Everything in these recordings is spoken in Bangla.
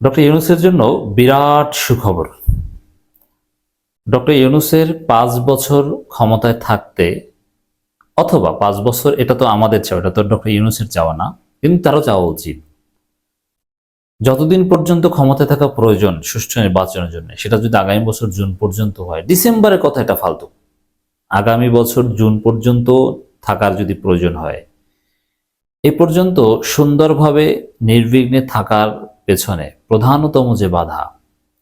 ডক্টর ইউনুসের জন্য বিরাট সুখবর। ডক্টর ইউনুসের পাঁচ বছর ক্ষমতায় থাকতে, অথবা পাঁচ বছর এটা তো আমাদের চাওয়া, এটা তো ডক্টর ইউনুসের চাওয়া না, কিন্তু তারও চাওয়া উচিত। যতদিন পর্যন্ত ক্ষমতায় থাকা প্রয়োজন সুষ্ঠু নির্বাচনের জন্য, সেটা যদি আগামী বছর জুন পর্যন্ত হয়, ডিসেম্বরের কথা এটা ফালতু। আগামী বছর জুন পর্যন্ত থাকার যদি প্রয়োজন হয়, এ পর্যন্ত সুন্দরভাবে নির্বিঘ্নে থাকার পেছনে প্রধানতম যে বাধা,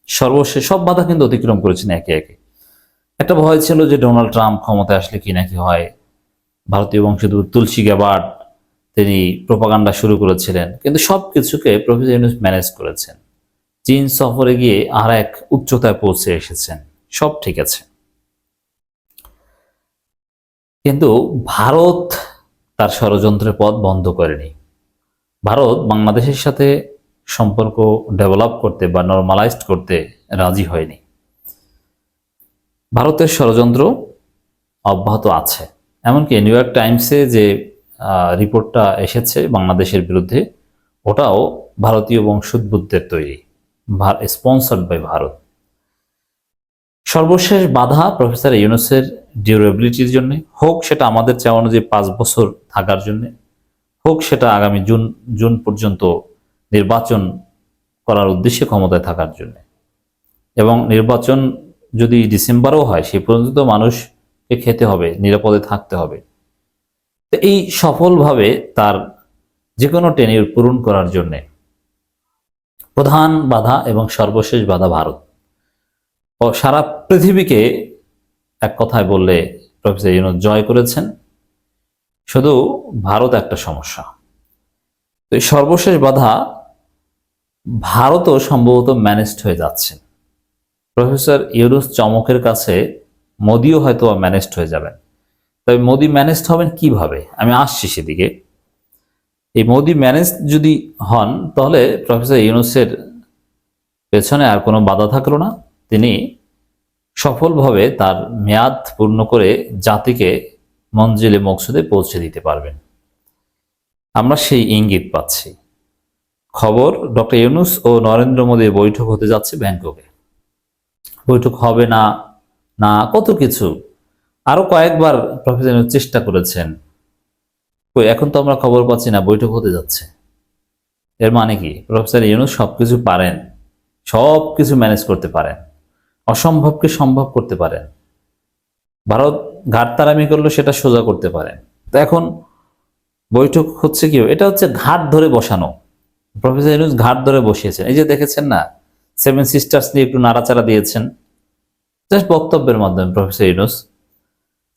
সর্বশেষ সব বাধা কিন্তু অতিক্রম করেছেন একে একে। একটা ভয় ছিল যে ডোনাল্ড ট্রাম্প ক্ষমতায় আসলে কি নাকি হয়। ভারতীয় বংশোদ্ভূত তুলসী গ্যাবার্ড তিনি প্রপাগান্ডা শুরু করেছিলেন, কিন্তু সব কিছুকে প্রফেসর ইউনুস ম্যানেজ করেছেন। চীন সফরে গিয়ে আর এক উচ্চতায় পৌঁছে এসেছেন। সব ঠিক আছে। কিন্তু ভারত তার ষড়যন্ত্রের পথ বন্ধ করেনি। ভারত বাংলাদেশের সাথে সম্পর্ক ডেভেলপ করতে বা নর্মালাইজড করতে রাজি হয়নি। ভারতের ষড়যন্ত্র অব্যাহত আছে। এমনকি নিউ ইয়র্ক টাইমসে যে রিপোর্টটা এসেছে বাংলাদেশের বিরুদ্ধে, ওটাও ভারতীয় বংশোদ্ভূতদের তৈরি স্পন্সার্ড বাই ভারত। সর্বশেষ বাধা প্রফেসর ইউনুসের ডিউরেবিলিটির জন্য, হোক সেটা আমাদের চাওয়া অনুযায়ী পাঁচ বছর থাকার জন্য, হোক সেটা আগামী জুন জুন পর্যন্ত নির্বাচন করার উদ্দেশ্যে ক্ষমতায় থাকার জন্য। এবং নির্বাচন যদি ডিসেম্বরেও হয়, সেই পর্যন্ত মানুষকে খেতে হবে, নিরাপদে থাকতে হবে। তো এই সফলভাবে তার যে কোনো টেনিউর পূরণ করার জন্যে প্রধান বাধা এবং সর্বশেষ বাধা ভারত। ও সারা পৃথিবীকে এক কথায় বললে প্রফেসর ইউনুস জয় করেছেন। শুধু ভারত একটা সমস্যা। তো এই সর্বশেষ বাধা ভারতও সম্ভবত ম্যানেজড হয়ে যাচ্ছে। প্রফেসর ইউনুস চমকের কাছে মোদিও হয়তো ম্যানেজড হয়ে যাবেন। তবে মোদি ম্যানেজড হবেন কীভাবে? আমি আসছি সেদিকে। এই মোদি ম্যানেজ যদি হন, তাহলে প্রফেসর ইউনুসের পেছনে আর কোনো বাধা থাকল না। তিনি সফলভাবে তার মেয়াদ পূর্ণ করে জাতিকে মঞ্জিলে মকসুদে পৌঁছে দিতে পারবেন। আমরা সেই ইঙ্গিত পাচ্ছি। খবর, ডক্টর ইউনুস ও নরেন্দ্র মোদীর বৈঠক হতে যাচ্ছে ব্যাংককে। বৈঠক হবে না না, কত কিছু? আরও কয়েকবার প্রফেসর চেষ্টা করেছেন। এখন তো আমরা খবর পাচ্ছি না, বৈঠক হতে যাচ্ছে। এর মানে কি? প্রফেসর ইউনুস সবকিছু পারেন সব কিছু ম্যানেজ করতে পারেন, অসম্ভবকে সম্ভব করতে পারেন। ভারত ঘাটতারামি করল সেটা সোজা করতে পারেন। তো এখন বৈঠক হচ্ছে কি? এটা হচ্ছে ঘাট ধরে বসানো। প্রফেসর ইউনুস ঘাট ধরে বসিয়েছেন। এই যে দেখেছেন না সেভেন সিস্টার্স নিয়ে একটু নাড়াচাড়া দিয়েছেন। জাস্ট বক্তব্যের মাধ্যমে, professor Yunus.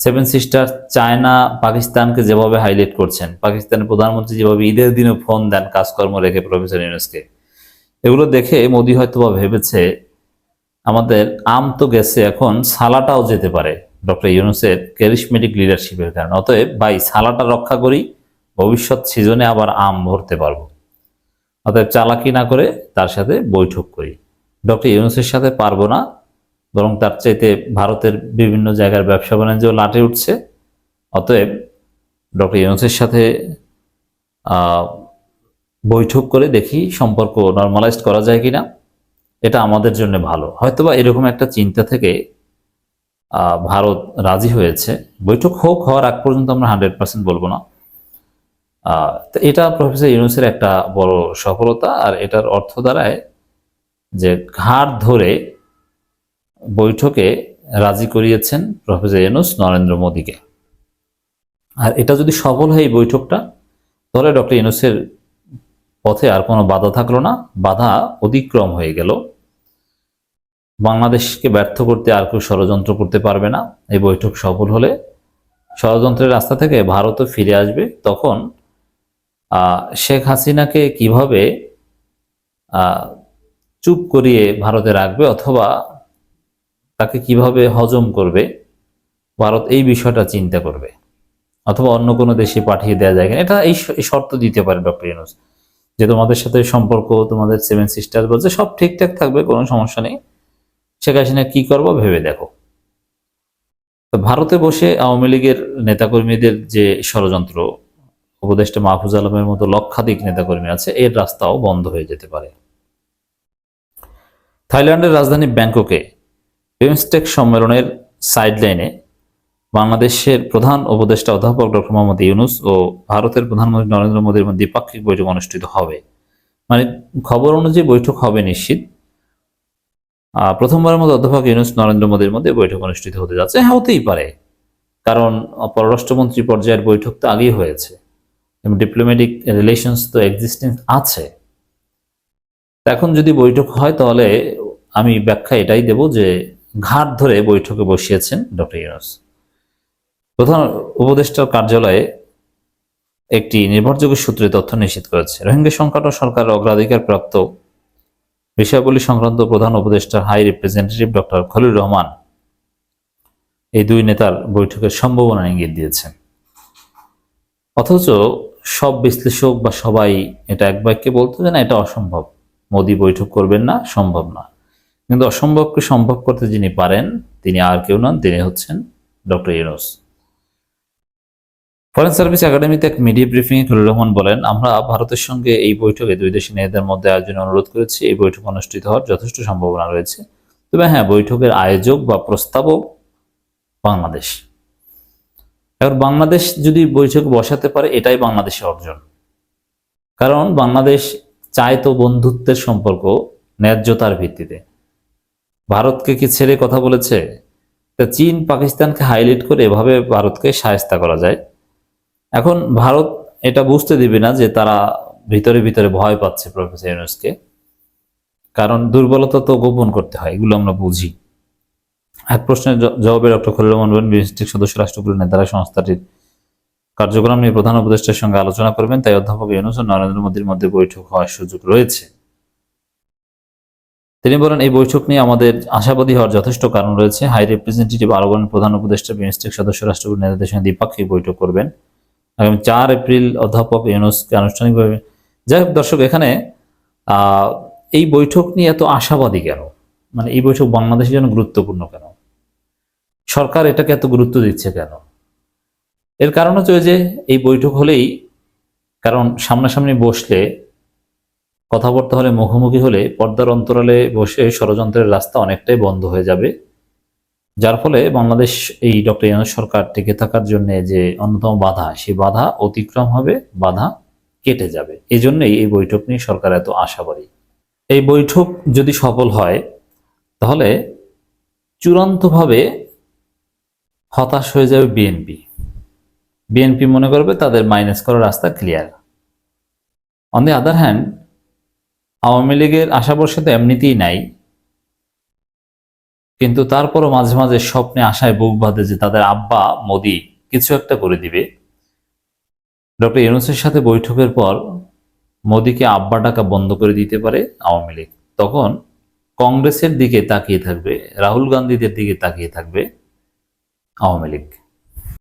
Seven sister China পাকিস্তানকে যেভাবে হাইলাইট করছেন, পাকিস্তানের প্রধানমন্ত্রী যেভাবে ঈদের দিনে ফোন দেন, কাজকর্ম রেখে প্রফেসর ইউনুসকে, এগুলো দেখে মোদি হয়তো বা ভেবেছে, আমাদের আম তো গেছে, এখন সালাটাও যেতে পারে। ডক্টর ইউনুসের ক্যারিসমেটিক লিডারশিপের কারণে। অতএব ভাই, সালাটা রক্ষা করি ভবিষ্যৎ সিজনে আবার আম ভরতে পারব। অতএব চালাকি না করে তার সাথে বৈঠক করি। ডক্টর ইউনুসের সাথে পারব না, বরং তার চাইতে ভারতের বিভিন্ন জায়গার ব্যবসা বাণিজ্য লাটে উঠছে। অতএব ডক্টর ইউনুসের সাথে বৈঠক করে দেখি সম্পর্ক নর্মালাইজড করা যায় কিনা। এটা আমাদের জন্য ভালো। হয়তোবা এরকম একটা চিন্তা থেকে ভারত রাজি হয়েছে। বৈঠক হোক, হওয়ার আগ পর্যন্ত আমরা হান্ড্রেড পার্সেন্ট বলব না। তো এটা প্রফেসর ইউনুসের একটা বড় সফলতা আর এটার অর্থ দাঁড়ায় যে ঘাট ধরে বৈঠকে রাজি করিয়েছেন প্রফেসর ইউনুস নরেন্দ্র মোদীকে। আর এটা যদি সফল হয় এই বৈঠকটা, তাহলে ডক্টর ইউনুসের পথে আর কোনো বাধা থাকল না। বাধা অতিক্রম হয়ে গেল। বাংলাদেশকে ব্যর্থ করতে আর কেউ ষড়যন্ত্র করতে পারবে না। এই বৈঠক সফল হলে ষড়যন্ত্রের রাস্তা থেকে ভারতও ফিরে আসবে। তখন শেখ হাসিনাকে কীভাবে চুপ করিয়ে ভারতে রাখবে অথবা তাকে কীভাবে হজম করবে, ভারত এই বিষয়টা চিন্তা করবে? অথবা অন্য কোনো দেশে পাঠিয়ে দেওয়া যায় কিনা? এটা এই শর্ত দিতে পারে ডক্টর ইউনুস। যে তোমাদের সাথে সম্পর্ক, তোমাদের সেভেন সিস্টার বলছে, সব ঠিকঠাক থাকবে, কোনো সমস্যা নেই। শেখ হাসিনা কি করব ভেবে দেখো। তো ভারতে বসে আওয়ামী লীগের নেতাকর্মীদের যে ষড়যন্ত্র উপদেষ্টা মাহফুজ আলমের মতো লক্ষাধিক নেতাকর্মী আছে, এর রাস্তাও বন্ধ হয়ে যেতে পারে। থাইল্যান্ডের রাজধানী ব্যাংককে বিমস্টেক সম্মেলনের সাইডলাইনে বাংলাদেশের প্রধান উপদেষ্টা অধ্যাপক ডক্টর মোহাম্মদ ইউনুস ও ভারতের প্রধানমন্ত্রী নরেন্দ্র মোদীর মধ্যে দ্বিপাক্ষিক বৈঠক অনুষ্ঠিত হবে। মানে খবর অনুযায়ী বৈঠক হবে নিশ্চিত। প্রথমবারের মতো অধ্যাপক ইউনুস নরেন্দ্র মোদীর মধ্যে বৈঠক অনুষ্ঠিত হতে যাচ্ছে। হ্যাঁ হতেই পারে। কারণ পররাষ্ট্রমন্ত্রী পর্যায়ের বৈঠক তো আগেই হয়েছে। এবং ডিপ্লোম্যাটিক রিলেশনস তো এক্সিস্টেন্স আছে। এখন যদি বৈঠক হয়, তাহলে আমি ব্যাখ্যা এটাই দেব যে ঘাট ধরে বৈঠকে বসিয়েছেন ডক্টর ইউনুস। প্রধান উপদেষ্টার কার্যালয়ে একটি নির্ভরযোগ্য সূত্রে তথ্য নিশ্চিত করেছে। রোহিঙ্গা সংকট ও সরকারের অগ্রাধিকার প্রাপ্ত বিষয়াবলী সংক্রান্ত প্রধান উপদেষ্টার high representative doctor Khalil Rahman এই দুই নেতার বৈঠকের সম্ভাবনা ইঙ্গিত দিয়েছেন। অথচ সব বিশ্লেষক বা সবাই এটা এক বাক্যে বলতো যে না, এটা অসম্ভব। মোদি বৈঠক করবেন না, সম্ভব না। কিন্তু অসম্ভবকে সম্ভব করতে যিনি পারেন, তিনি আর কেউ নন, তিনি হচ্ছেন ডক্টর ইউনুস। ফরেন সার্ভিস একাডেমিতে এক মিডিয়া ব্রিফিং এ খলিল রহমান বলেন, আমরা ভারতের সঙ্গে এই বৈঠকে দুই দেশের নেতাদের মধ্যে আয়োজনের অনুরোধ করেছি। এই বৈঠক অনুষ্ঠিত হওয়ার যথেষ্ট সম্ভাবনা রয়েছে। তবে হ্যাঁ বৈঠকের আয়োজক বা প্রস্তাবক বাংলাদেশ। এবার বাংলাদেশ যদি বৈঠক বসাতে পারে, এটাই বাংলাদেশের অর্জন। কারণ বাংলাদেশ চায় তো বন্ধুত্বের সম্পর্ক, ন্যায্যতার ভিত্তিতে। ভারতকে কি ছেড়ে কথা বলেছে? তা চীন পাকিস্তানকে হাইলাইট করে এভাবে ভারতকে সায়স্তা করা যায়। এখন ভারত এটা বুঝতে দিবে না যে তারা ভিতরে ভিতরে ভয় পাচ্ছে প্রফেসর ইউনুসকে। কারণ দুর্বলতা তো গোপন করতে হয়, এগুলো আমরা বুঝি। এক প্রশ্নের জবাবে ডক্টর খলিল বলেন বিএনপির সদস্য রাষ্ট্রগুলোর নেতারা সংস্থাটির কার্যক্রম নিয়ে প্রধান উপদেষ্টার সঙ্গে আলোচনা করবেন, তাই অধ্যাপক ইউনুস ও নরেন্দ্র মোদীর মধ্যে বৈঠক হওয়ার সুযোগ রয়েছে। তিনি বলেন, এই বৈঠক নিয়ে আমাদের আশাবাদী হওয়ার যথেষ্ট কারণ রয়েছে। হাই রিপ্রেজেন্টেটিভ আরও বলেন প্রধান উপদেষ্টা বিএনস্টেক সদস্য রাষ্ট্রগুলোর নেতাদের সঙ্গে দ্বিপাক্ষিক বৈঠক করবেন। আগামী চার এপ্রিল অধ্যাপক ইউনুসকে আনুষ্ঠানিকভাবে যাই হোক দর্শক, এখানে এই বৈঠক নিয়ে এত আশাবাদী কেন? মানে এই বৈঠক বাংলাদেশের জন্য গুরুত্বপূর্ণ কেন? সরকার এটাকে এত গুরুত্ব দিচ্ছে কেন? এর কারণ হচ্ছে যে এই বৈঠক হলেই, কারণ সামনাসামনি বসলে কথাবার্তা হলে, মুখোমুখি হলে পর্দার অন্তরালে বসে ষড়যন্ত্রের রাস্তা অনেকটাই বন্ধ হয়ে যাবে। যার ফলে বাংলাদেশ এই ডক্টর ইউনুস সরকার টিকে থাকার জন্য যে অন্যতম বাধা, সেই বাধা অতিক্রম হবে, বাধা কেটে যাবে। এই জন্যই এই বৈঠক নিয়ে সরকার এত আশাবাদী। এই বৈঠক যদি সফল হয়, তাহলে চূড়ান্তভাবে হতাশ হয়ে যাবে বিএনপি বিএনপি মনে করবে তাদের মাইনাস করার রাস্তা clear on the other hand Awami লীগের আশা ভরসা তো এমনিতেই নাই। কিন্তু তারপরও মাঝে মাঝে স্বপ্নে আশায় বুক বাঁধে যে তাদের আব্বা, মোদি কিছু একটা করে দিবে। ডক্টর ইউনুসের সাথে বৈঠকের পর মোদিকে আব্বা টাকা বন্ধ করে দিতে পারে আওয়ামী লীগ। তখন কংগ্রেসের দিকে তাকিয়ে থাকবে, রাহুল গান্ধীদের দিকে তাকিয়ে থাকবে আওয়ামী লীগ